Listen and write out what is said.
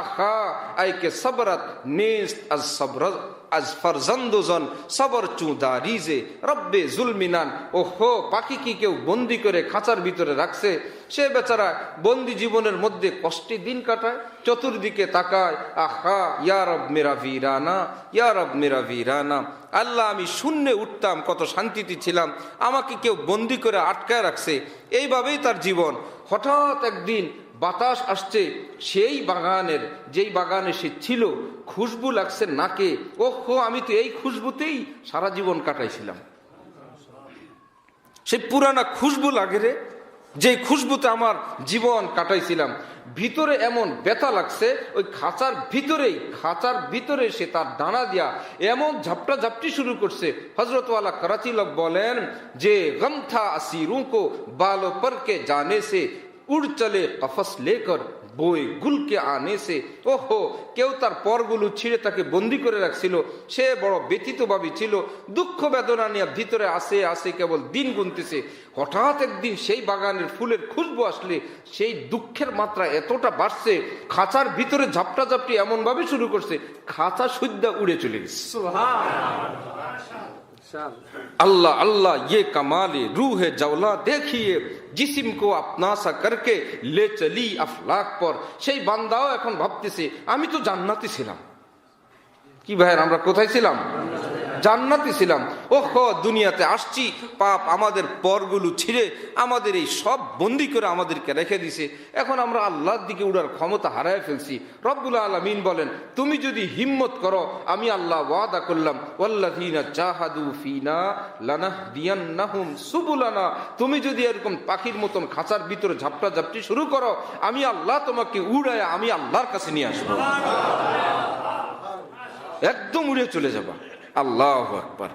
আখা আইকে সবরত নেস্ত আজ সবর, আজ ফরজন্দোজন সবর চুদা রব্বে জুলমিনান ও হো পাখি কি কেউ বন্দি করে খাঁচার ভিতরে রাখছে? সে বেচারা বন্দি জীবনের মধ্যে কষ্টে দিন কাটায়, চতুর্দিকে তাকায়, আহা ইয়ারব মেরা ভিরানা ইয়ারব মেরা ভিরানা আল্লাহ, আমি শূন্যে উঠতাম, কত শান্তিতে ছিলাম, আমাকে কেউ বন্দি করে আটকায় রাখছে। এইভাবেই তার জীবন। হঠাৎ একদিন বাতাস আসছে, সেই বাগানের, যেই বাগানে সে ছিল, খুশবু লাগছে নাকে। ও হো আমি তো এই খুশবুতেই সারা জীবন কাটাইছিলাম। সেই পুরানা খুশবু লাগে রে। যে খুশবুতে আমার জীবন কাটাইছিলাম, ভিতরে এমন ব্যথা লাগছে, ওই খাঁচার ভিতরেই, খাঁচার ভিতরে সে তার ডানা দিয়া এমন ঝাপটা ঝাপটি শুরু করছে। হজরতওয়ালা করাচিলক বলেন, যে গমথা আসি আসিরু কো বালো পরকে জানে সে উড় চলে কফস লেকর বই গুলকে আনে সে। ওহো, কেউ তার পরগুলো ছিঁড়ে তাকে বন্দি করে রাখছিল। সে বড় ব্যথিতভাবে ছিল। দুঃখ বেদনা নিয়ে ভিতরে আসে আসে কেবল দিন গুনতেছে। হঠাৎ একদিন সেই বাগানের ফুলের খুশবু আসলে সেই দুঃখের মাত্রা এতটা বাড়ছে, খাঁচার ভিতরে ঝাপটা ঝাপটি এমন ভাবে শুরু করছে, খাঁচা সুদ্ধা উড়ে চলে গেছে। अल्लाह अल्लाह ये कमाल रूह जवला देखिए জিসিম কো আপনা সা করকে লে চলি আফলাক পর সেই বান্দাও এখন ভাবতেছে আমি তো জান্নাতি ছিলাম কি ভাই আমরা কোথায় ছিলাম জান্নাতি ছিলাম। ওহ, দুনিয়াতে আসছি, পাপ আমাদের পরগুলো ছিঁড়ে আমাদের এই সব বন্দি করে আমাদেরকে রেখে দিছে। এখন আমরা আল্লাহর দিকে উড়ার ক্ষমতা হারায় ফেলছি। রব্বুল আলমিন বলেন, তুমি যদি হিম্মত করো, আমি আল্লাহ ওয়াদা করলাম সুবুলানা। তুমি যদি এরকম পাখির মতন খাঁচার ভিতরে ঝাপটা ঝাপটি শুরু করো, আমি আল্লাহ তোমাকে উড়ায় আমি আল্লাহর কাছে নিয়ে আসব। একদম উড়ে চলে যাবা। আল্লাহ আকবার